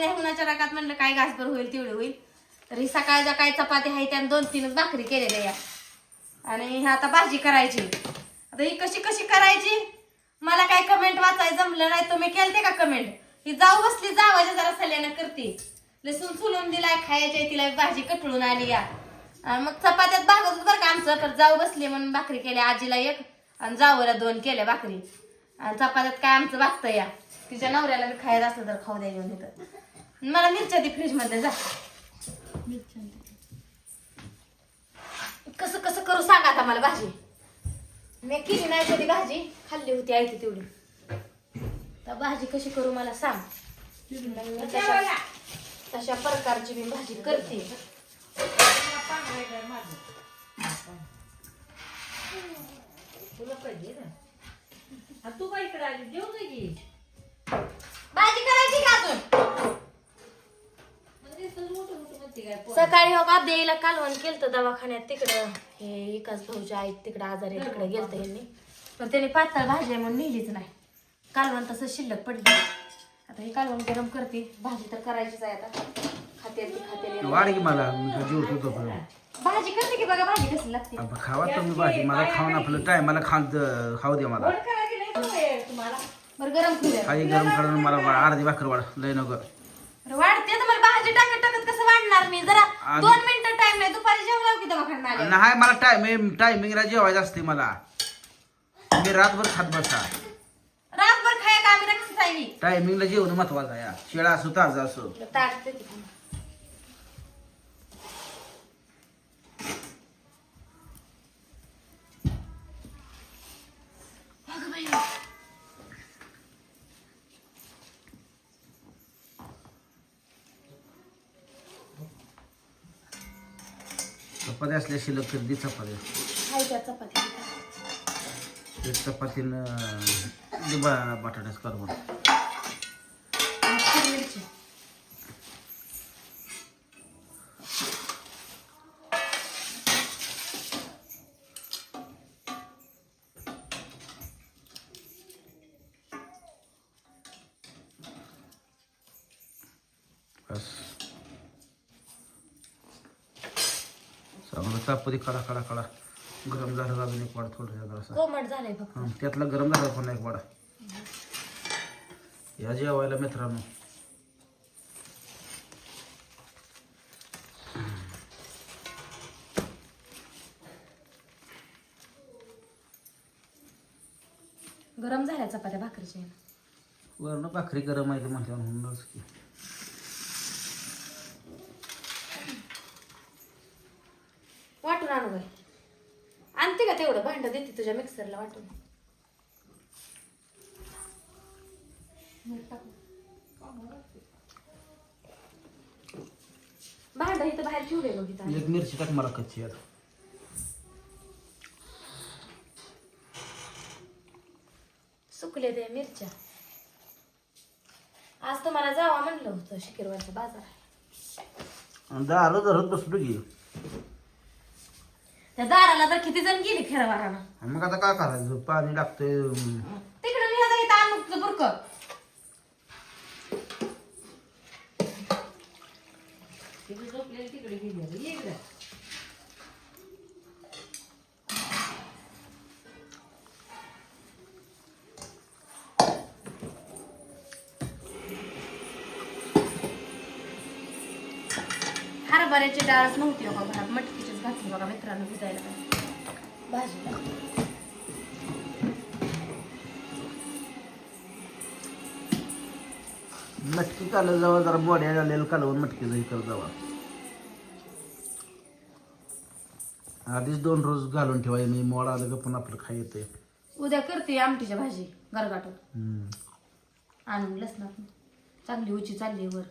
नाही उन्हाच्या रागात म्हणलं काय घासभर होईल तेवढे होईल. तर ही सकाळच्या काय चपाती आहे त्यानं दोन तीनच भाकरी केलेल्या या आणि ह्या आता भाजी करायची. आता ही कशी कशी करायची? मला काय कमेंट वाचायचं जमलं नाही. तुम्ही केलते का कमेंट ही जाऊ बसली जावायची जरा सल्यानं करते. लसूण फुलून दिलाय खायचे तिला भाजी कटळून आली या. मग चपात्यात भागत बरं का आमचं तर जाऊ बसली म्हणून भाकरी केल्या आजीला एक आणि जावला दोन केल्या भाकरी. आणि चपात्यात काय आमचं भागतं या. तिच्या नवऱ्याला बी खायला असलं तर खाऊ द्या घेऊन इथं मला मिरच्या ती फ्रीजमध्ये जा. कसं कसं करू सांगा आता मला भाजी. मी केली नाही कधी भाजी. खाल्ली होती आई ती तेवढी. तर भाजी कशी करू मला सांग. तशा तशा प्रकारची मी भाजी करते. तू काय इकडे आली? ना की भाजी करायची का अजून म्हणजे इथं मोठं मोठं म्हणते काय पोरं. सकाळी हो का देईला कालवण केलं दवाखान्यात. तिकडं हे एकाच भाऊच्या आई तिकडं आजारी आहे, तिकडं गेलत यांनी. पण त्याने पातळ भाजी म्हणून नेलीच नाही. कालवण तसं शिल्लक पडली. आता हे कालवण गरम करते. भाजी तर करायचीच आहे आता. खाते वाढ की मला होतो. भाजी करते की बघा भाजी कशी लागते. अब खावा तुम्ही भाजी. मला खाऊन आपलं टाय मला खाऊन खाऊ द्या मला. बरं गरम करूया. काही गरम करून मला अर्धी भाकर वाढ. लय नको. वाढते भाजी टाकत टाकत कसं वाढणार मी? जरा आणि- दोन मिनिटं टाइम नाही दुपारी जेवला की दवाखान्यात? नाही मला टायमिंग टायमिंगला जेवायचं असते मला. मी रातभर खात बसा. रातभर खाया का? आम्ही रक्षित आहे टायमिंगला जेवण महत्वाचं आहे. शिळा असो ताजा असो. चपाती असल्या शिल्लक तर दी चपाती. हाय त्या चपाती एक चपातीनं दे बा- बटाट्याच आणि मिरची. बस. चांगलं चपाती कडा कडा कडा गरम झालं अजून एक वाडा थोडं जरासा? कोमट झालंय फक्त. त्यातला गरम झाला पण एक वाडा? या जेवायला मित्रांनो. गरम झाल्या चपात्या भाकरीच्या. वरण भाकरी गरम आहे म्हटल्यावर म्हणूनच की. वाटून आणू बाई. आणते का तेवढं? भांड देते तुझ्या मिक्सरला वाटून. भांड इथं बाहेर ठेवले बघ इथं एक मिरची टाक मला कच्ची आता. सुकले ते मिरच्या. आज तुम्हाला जावा म्हणलं होतं शिकिरवारचा बाजार दारू धरत बसलो की. त्या दाराला तर किती जण गेली खेळवारानं आणि मग आता काय करायचं? पाणी टाकतंय अं, तिकडे मी आता इथं आणू तुझं बुरक तिथे झोपलेली तिकडे गेली आहे. ये इकडे. हरभऱ्याची डाळच नव्हती बघा घरात मटकीचीच घातली बघा मित्रांनो भिजायला भाजीला मटकी काढलं जावं जरा बोड्या झालेलं कालवून मटकीचं करत जावा. आधीच दोन रोज घालून ठेवाय मी मोड आलं का पण आपलं खाय येते उद्या करते आमटीची भाजी गरगाटून. आणून लसणात. चांगली उची चालली वर.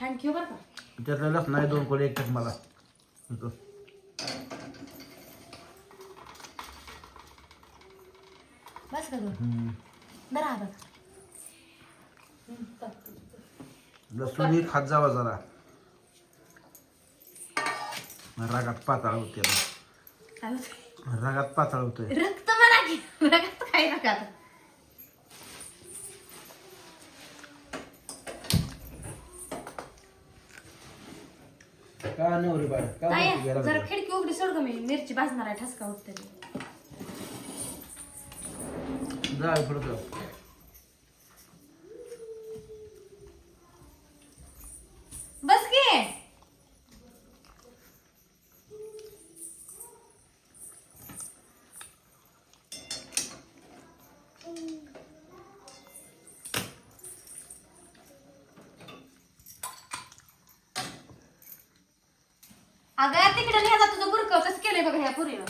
थँक्यू बरं का. त्यातलं लसण आहे दोन कोळे एक टाक मला इथं. बस का दोन हम्म. बरं हा बघ लसूण ही खात जावा जरा रागात पाताळ होते आता. काय होतं? रागात पाताळ होतोय रक्त मला की रक्त काय रक्त का नवरी बाय का बोलते? जरा खिडकी उघडी सोड ग मी मिरची भाजणार आहे ठसका उठते जा पुढं जा. अगं तिकडे न्यायचा तुझं बुरकं कसं केलंय बघा ह्या पुरीनं.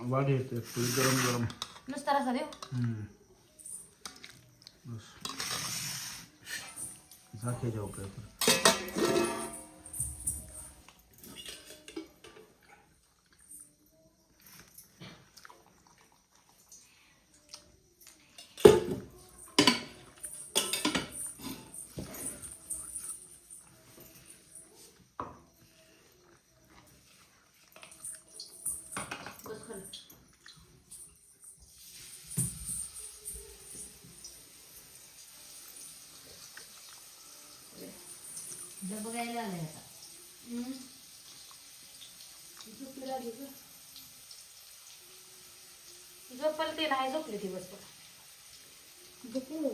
वाढ येते थोडी गरम गरम. नुसता रसा देऊ? हम्म. बस. जाऊ काय डबं गायला आलंय आता. हम्म. झोपल ते नाही झोपली दिवसभर. झोपू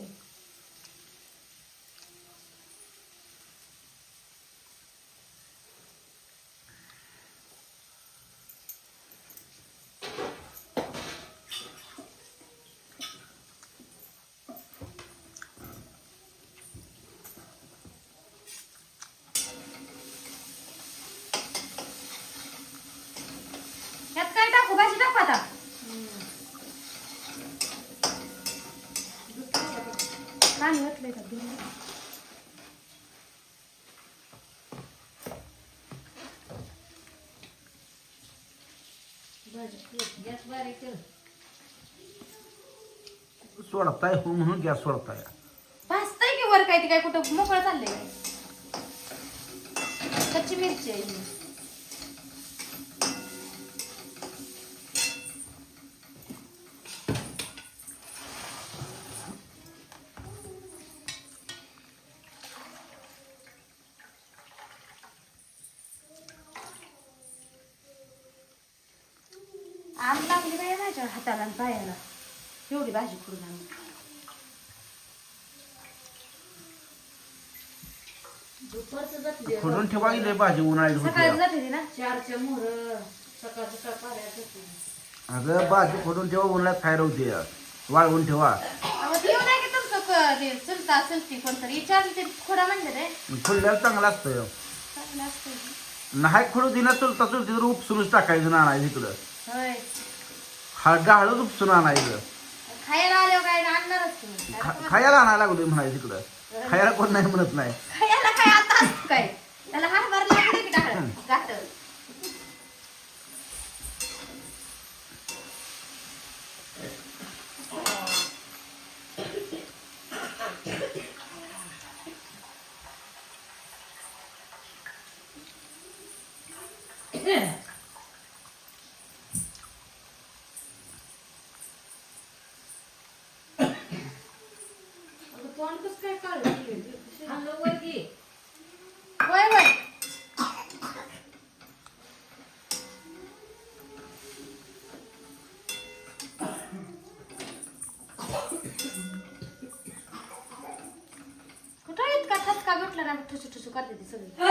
यात काय टाकू भाजी टाकू आता पाणी ओतलंय का दूध? गॅस बारीक कर सोडताय हो म्हणून गॅस सोडताय. भाजतंय की वर काय ते काय कुठं मोकळं चाललंय कच्ची मिरची आहे आम लागली बाई माझ्या हाताला आणि पायाला. एवढी भाजी करून आणली. दुपारचं जातली खोडून ठेवा भाजी उन्हाळी सकाळी होती जाते ती ना? चारच्या मोहर. सकाळ सकाळ पाऱ्यात होती. अगं भाजी खोडून ठेवा उन्हाळ्यात खायला होती वाळवून ठेवा. अहो, नाही की तुमचं क- ते चुलता चुलती कोणतरी? विचारलं ते खोडा म्हणलं रे खुल्ल्याला चांगलं असतं. चांगलं असतं. नाही खोडू दिला चुलता चुलती तर टाकायचं ना आणायचं इकडं. होय. हा गाळच उपसून आणायचं. खायला आल्यावर काय आणणारच तुम्ही खा- खायला आणायला लागलो म्हणायचं इकडं खायला कोण नाही म्हणत नाही. खायला काय आता असतं काय? त्याला हात भरला पुढे की टाकलं गाठ अगं तोंड कसं काय काढलं आणलं वर घे होय होय कुठं इतका ठसका भेटला ना ठुसू ठुसू करते ती सगळी